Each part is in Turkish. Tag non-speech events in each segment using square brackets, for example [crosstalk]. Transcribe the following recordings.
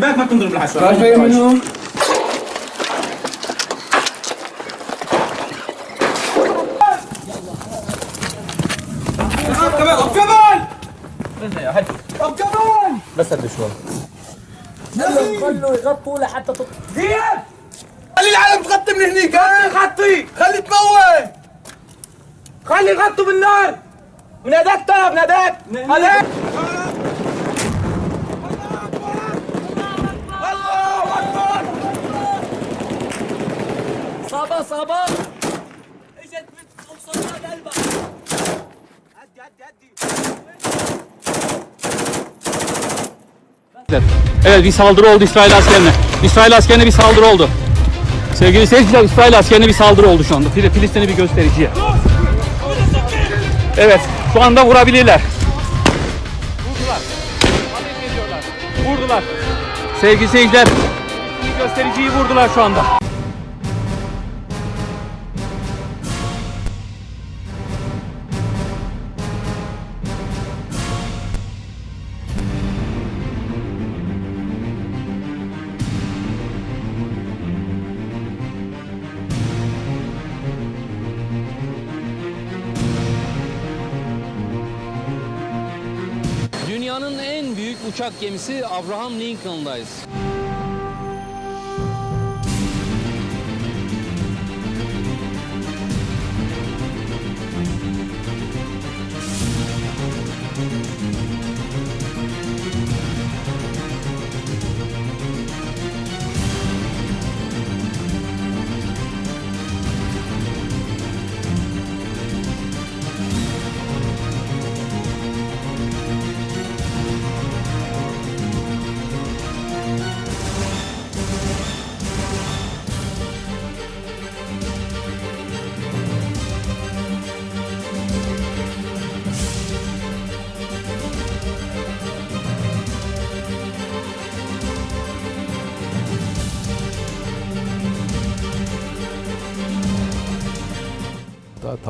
الشباك ما بتنضرب طيب، الحشوه رجعي طيب. منهم. بس قد شوي. خلوا يغطوا لحتى تطلع خلي العالم تغطي من هنيك غطي خلي تموت. خلي يغطوا بالنار. وناداك طلب ناداك Abbas Abbas. Ecet bir toksana gel bak. Hadi hadi hadi. Evet bir saldırı oldu İsrail askerine. İsrail askerine bir saldırı oldu. Sevgili seyirciler İsrail askerine bir saldırı oldu şu anda. Filistin'e bir göstericiye. Evet şu anda vurabilirler. Vurdular. Vurdular. Sevgili seyirciler göstericiyi vurdular şu anda. Dünyanın en büyük uçak gemisi Abraham Lincoln'dayız.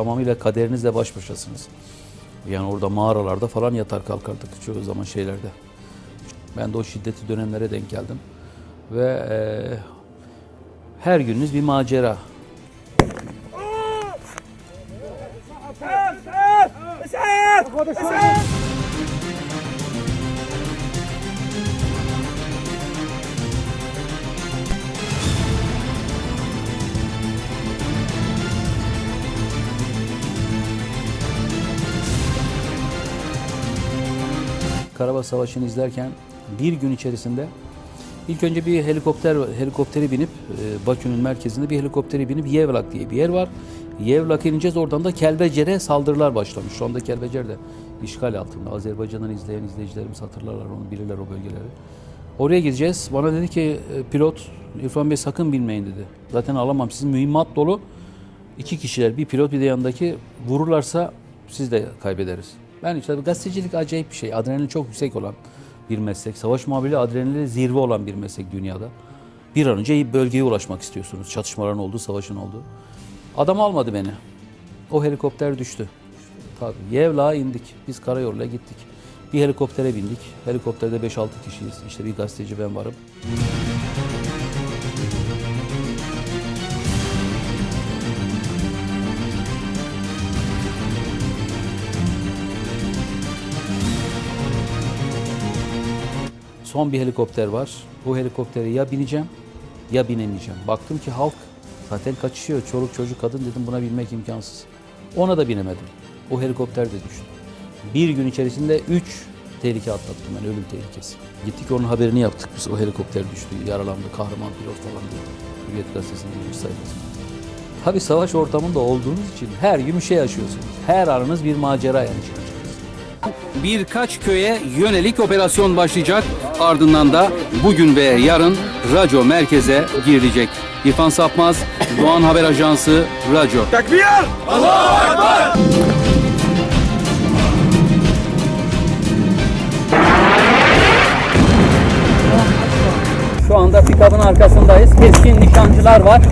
Tamamıyla kaderinizle baş başasınız. Yani orada mağaralarda falan yatar kalkardık çoğu zaman şeylerde. Ben de o şiddetli dönemlere denk geldim. Ve eee, her gününüz bir macera. Karabağ Savaşı'nı izlerken bir gün içerisinde ilk önce bir helikopter helikopteri binip e, Bakü'nün merkezinde bir helikopteri binip Yevlak diye bir yer var. Yevlak'a ineceğiz oradan da Kelbecer'e saldırılar başlamış. Şu anda Kelbecer de işgal altında. Azerbaycan'dan izleyen izleyicilerimiz hatırlarlar onu bilirler o bölgeleri. Oraya gideceğiz. Bana dedi ki e, pilot İrfan Bey sakın binmeyin dedi. Zaten alamam sizin mühimmat dolu. İki kişiler bir pilot bir de yanındaki vururlarsa siz de kaybederiz. Ben işte gazetecilik acayip bir şey. Adrenalin çok yüksek olan bir meslek. Savaş muhabirliği adrenalin zirve olan bir meslek dünyada. Bir an önce bölgeye ulaşmak istiyorsunuz. Çatışmaların olduğu, savaşın olduğu. Adam almadı beni. O helikopter düştü. Tabii. Yevla'a indik. Biz karayoluyla gittik. Bir helikoptere bindik. Helikopterde 5-6 kişiyiz. İşte bir gazeteci ben varım. Son bir helikopter var. Bu helikoptere ya bineceğim ya binemeyeceğim. Baktım ki halk zaten kaçışıyor. Çoluk çocuk kadın dedim buna binmek imkansız. Ona da binemedim. O helikopter de düştü. Bir gün içerisinde üç tehlike atlattım ben ölüm tehlikesi. Gittik onun haberini yaptık biz o helikopter düştü. Yaralandı kahraman pilot falan diye. Hürriyet gazetesinin birinci sayfasında. Tabii savaş ortamında olduğunuz için her gün bir şey yaşıyorsunuz. Her anınız bir macera yani çıkacak birkaç köye yönelik operasyon başlayacak. Ardından da bugün ve yarın Raco merkeze girilecek. İrfan Sapmaz, Doğan Haber Ajansı, Raco. Takbir! Allahu Ekber! Şu anda pikabın arkasındayız. Keskin nişancılar var.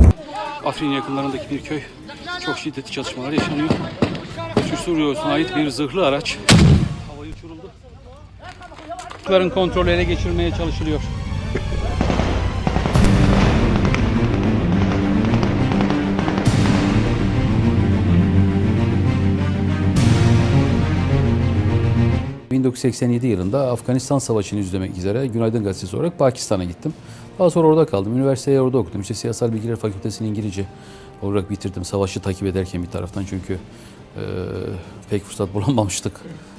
Afrin yakınlarındaki bir köy. Çok şiddetli çatışmalar yaşanıyor. Suç Suriye ait bir zırhlı araç Kuşların kontrolü ele geçirmeye çalışılıyor. ...1987 yılında Afganistan Savaşı'nı izlemek üzere Günaydın Gazetesi olarak Pakistan'a gittim. Daha sonra orada kaldım. Üniversiteyi orada okudum. İşte Siyasal Bilgiler Fakültesini İngilizce olarak bitirdim. Savaşı takip ederken bir taraftan çünkü e, pek fırsat [laughs] bulamamıştık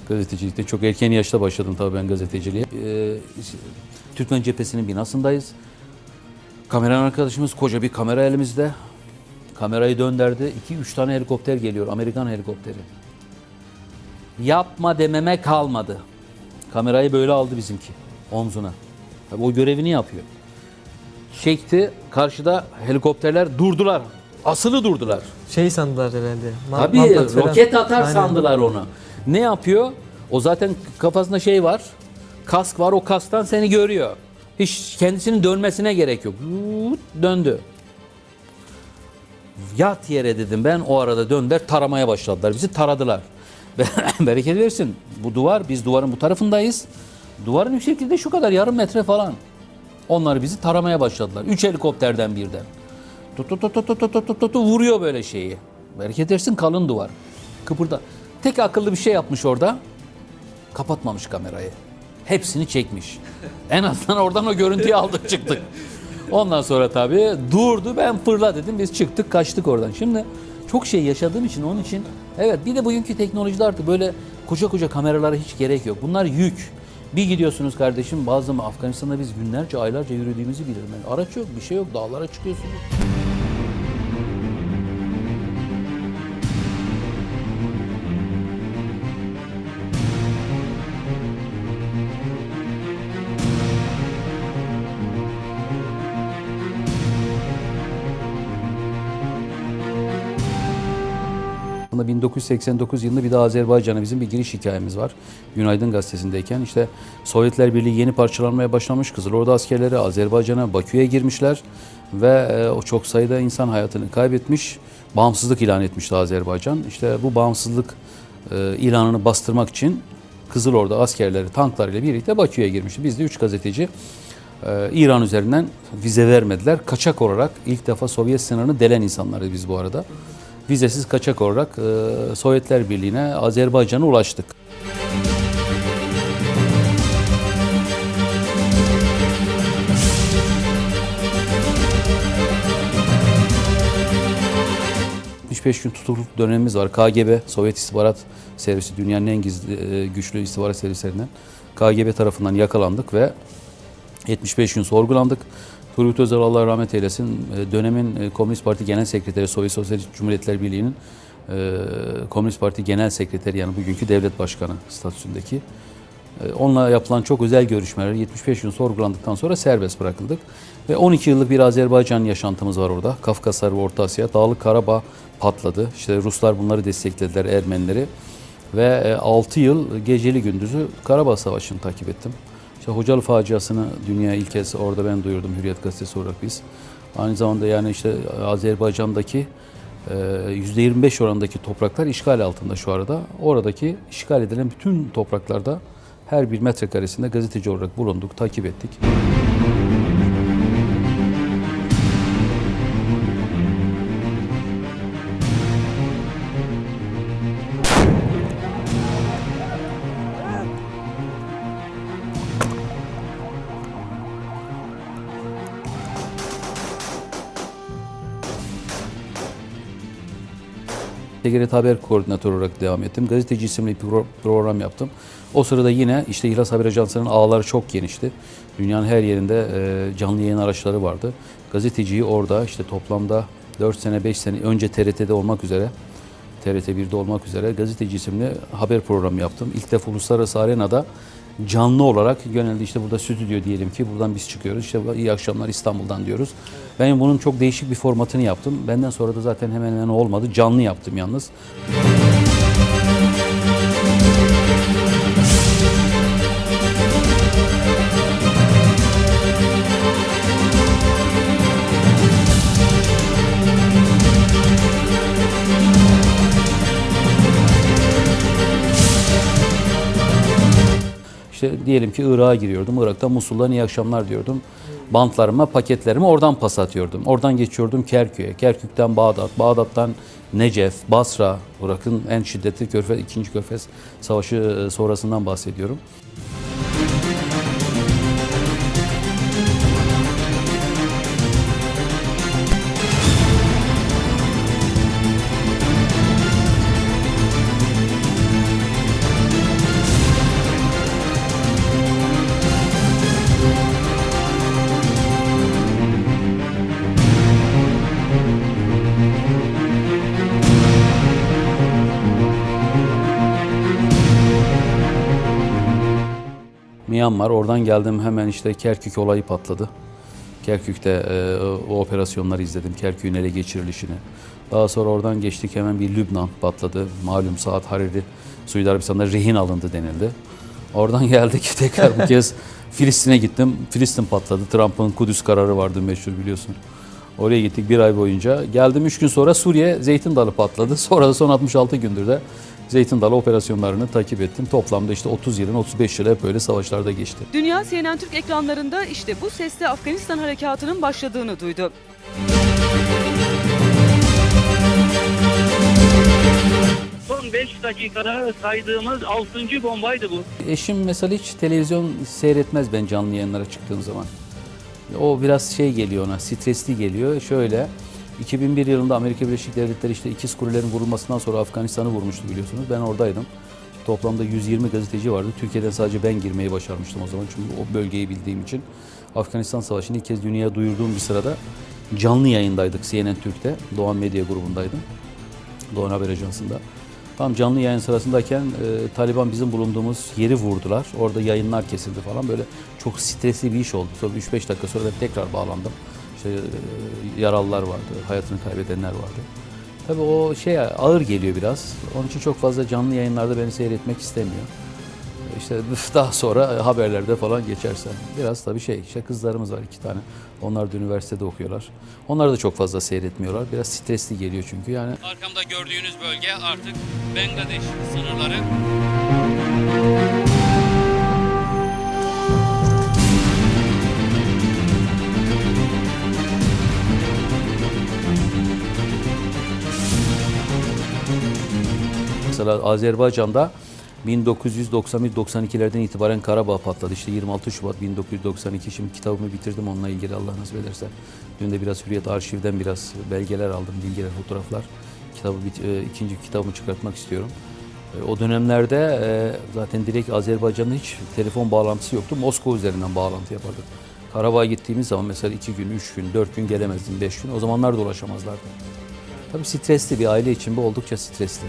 gazetecilikte. Çok erken yaşta başladım tabii ben gazeteciliğe. E, Türkmen Cephesi'nin binasındayız. Kameraman arkadaşımız koca bir kamera elimizde. Kamerayı döndürdü. 2-3 tane helikopter geliyor. Amerikan helikopteri. Yapma dememe kalmadı. Kamerayı böyle aldı bizimki omzuna. Tabii o görevini yapıyor. Çekti. Karşıda helikopterler durdular. Asılı durdular. Şey sandılar herhalde. Ma- Tabii falan. roket atar Aynen. sandılar onu. Ne yapıyor? O zaten kafasında şey var. Kask var o kasktan seni görüyor. Hiç kendisinin dönmesine gerek yok. Döndü. Yat yere dedim ben o arada döndüler taramaya başladılar. Bizi taradılar. [laughs] [coughs] Bereket versin. Bu duvar biz duvarın bu tarafındayız. Duvarın yüksekliği de şu kadar yarım metre falan. Onlar bizi taramaya başladılar. Üç helikopterden birden. Tut tut tut tut tut tut tut vuruyor böyle şeyi. Bereket versin kalın duvar. Kıpırda. Tek akıllı bir şey yapmış orada. Kapatmamış kamerayı. Hepsini çekmiş. En azından oradan o görüntüyü aldık çıktık. Ondan sonra tabii durdu ben fırla dedim biz çıktık kaçtık oradan. Şimdi çok şey yaşadığım için onun için evet bir de bugünkü teknolojide artık böyle koca koca kameralara hiç gerek yok. Bunlar yük. Bir gidiyorsunuz kardeşim bazı Afganistan'da biz günlerce aylarca yürüdüğümüzü bilirim. Yani araç yok bir şey yok dağlara çıkıyorsunuz. 1989 yılında bir de Azerbaycan'a bizim bir giriş hikayemiz var. Günaydın gazetesindeyken işte Sovyetler Birliği yeni parçalanmaya başlamış. Kızılordu askerleri Azerbaycan'a, Bakü'ye girmişler ve e, o çok sayıda insan hayatını kaybetmiş. Bağımsızlık ilan etmişti Azerbaycan. İşte bu bağımsızlık e, ilanını bastırmak için Kızılordu askerleri tanklarıyla birlikte Bakü'ye girmişti. Biz de üç gazeteci e, İran üzerinden vize vermediler. Kaçak olarak ilk defa Sovyet sınırını delen insanlarız biz bu arada. Vizesiz kaçak olarak e, Sovyetler Birliği'ne, Azerbaycan'a ulaştık. ...75 gün tutukluk dönemimiz var. KGB, Sovyet İstihbarat Servisi, dünyanın en gizli, e, güçlü istihbarat servislerinden... ...KGB tarafından yakalandık ve 75 gün sorgulandık. Turgut Özal Allah rahmet eylesin e, dönemin e, Komünist Parti Genel Sekreteri Sovyet Sosyalist Cumhuriyetler Birliği'nin e, Komünist Parti Genel Sekreteri yani bugünkü devlet başkanı statüsündeki. Onunla yapılan çok özel görüşmeler 75 gün sorgulandıktan sonra serbest bırakıldık. Ve 12 yıllık bir Azerbaycan yaşantımız var orada. Kafkaslar ve Orta Asya. Dağlık Karabağ patladı. İşte Ruslar bunları desteklediler Ermenileri. Ve 6 yıl geceli gündüzü Karabağ Savaşı'nı takip ettim. İşte Hocalı faciasını dünya ilk kez orada ben duyurdum Hürriyet Gazetesi olarak biz. Aynı zamanda yani işte Azerbaycan'daki e, %25 oranındaki topraklar işgal altında şu arada. Oradaki işgal edilen bütün topraklarda her bir metrekaresinde gazeteci olarak bulunduk, takip ettik. TGRT Haber Koordinatörü olarak devam ettim. Gazeteci isimli bir pro- program yaptım. O sırada yine işte İhlas Haber Ajansı'nın ağları çok genişti. Dünyanın her yerinde e, canlı yayın araçları vardı. Gazeteciyi orada işte toplamda 4 sene 5 sene önce TRT'de olmak üzere TRT 1'de olmak üzere gazeteci isimli haber programı yaptım. İlk defa uluslararası arenada canlı olarak genelde işte burada stüdyo diyelim ki buradan biz çıkıyoruz. İşte iyi akşamlar İstanbul'dan diyoruz. Ben bunun çok değişik bir formatını yaptım. Benden sonra da zaten hemen hemen olmadı. Canlı yaptım yalnız. İşte diyelim ki Irak'a giriyordum. Irak'ta Musul'dan iyi akşamlar diyordum. bantlarıma, paketlerimi oradan pas atıyordum. Oradan geçiyordum Kerkük'e, Kerkük'ten Bağdat, Bağdat'tan Necef, Basra, Irak'ın en şiddetli Körfez, 2. Körfez Savaşı e, sonrasından bahsediyorum. Myanmar, oradan geldim hemen işte Kerkük olayı patladı. Kerkük'te e, o operasyonları izledim, Kerkük'ün ele geçirilişini. Daha sonra oradan geçtik hemen bir Lübnan patladı. Malum Saat Hariri, Suudi Arabistan'da rehin alındı denildi. Oradan [laughs] geldik tekrar bu kez Filistin'e gittim. Filistin patladı. Trump'ın Kudüs kararı vardı meşhur biliyorsun. Oraya gittik bir ay boyunca. Geldim üç gün sonra Suriye Zeytin Dalı patladı. [laughs] Sonra da son 66 gündür de Zeytin Dalı operasyonlarını takip ettim. Toplamda işte 30 yılın 35 yılı hep böyle savaşlarda geçti. Dünya CNN Türk ekranlarında işte bu sesle Afganistan harekatının başladığını duydu. Son 5 dakikada saydığımız 6. bombaydı bu. Eşim mesela hiç televizyon seyretmez ben canlı yayınlara çıktığım zaman. O biraz şey geliyor ona, stresli geliyor. Şöyle, 2001 yılında Amerika Birleşik Devletleri işte ikiz Kurelerin vurulmasından sonra Afganistan'ı vurmuştu biliyorsunuz. Ben oradaydım. Toplamda 120 gazeteci vardı. Türkiye'den sadece ben girmeyi başarmıştım o zaman çünkü o bölgeyi bildiğim için. Afganistan Savaşı'nı ilk kez dünyaya duyurduğum bir sırada canlı yayındaydık CNN Türk'te. Doğan Medya grubundaydım. Doğan Haber Ajansı'nda. Tam canlı yayın sırasındayken e, Taliban bizim bulunduğumuz yeri vurdular. Orada yayınlar kesildi falan. Böyle çok stresli bir iş oldu. Sonra 3-5 dakika sonra tekrar bağlandım. İşte e, yaralılar vardı, hayatını kaybedenler vardı. Tabii o şey ağır geliyor biraz. Onun için çok fazla canlı yayınlarda beni seyretmek istemiyor. İşte [laughs] daha sonra haberlerde falan geçersen. Biraz tabii şey, işte kızlarımız var iki tane. Onlar da üniversitede okuyorlar. Onları da çok fazla seyretmiyorlar. Biraz stresli geliyor çünkü yani. Arkamda gördüğünüz bölge artık Bangladeş sınırları. Mesela Azerbaycan'da 1991-92'lerden itibaren Karabağ patladı. İşte 26 Şubat 1992. Şimdi kitabımı bitirdim onunla ilgili Allah nasip ederse. Dün de biraz Hürriyet Arşiv'den biraz belgeler aldım, bilgiler, fotoğraflar. Kitabı e, ikinci kitabımı çıkartmak istiyorum. E, O dönemlerde e, zaten direkt Azerbaycan'da hiç telefon bağlantısı yoktu. Moskova üzerinden bağlantı yapardık. Karabağ'a gittiğimiz zaman mesela iki gün, üç gün, dört gün gelemezdim, beş gün. O zamanlar da ulaşamazlardı. Tabii stresli bir aile için bu oldukça stresli.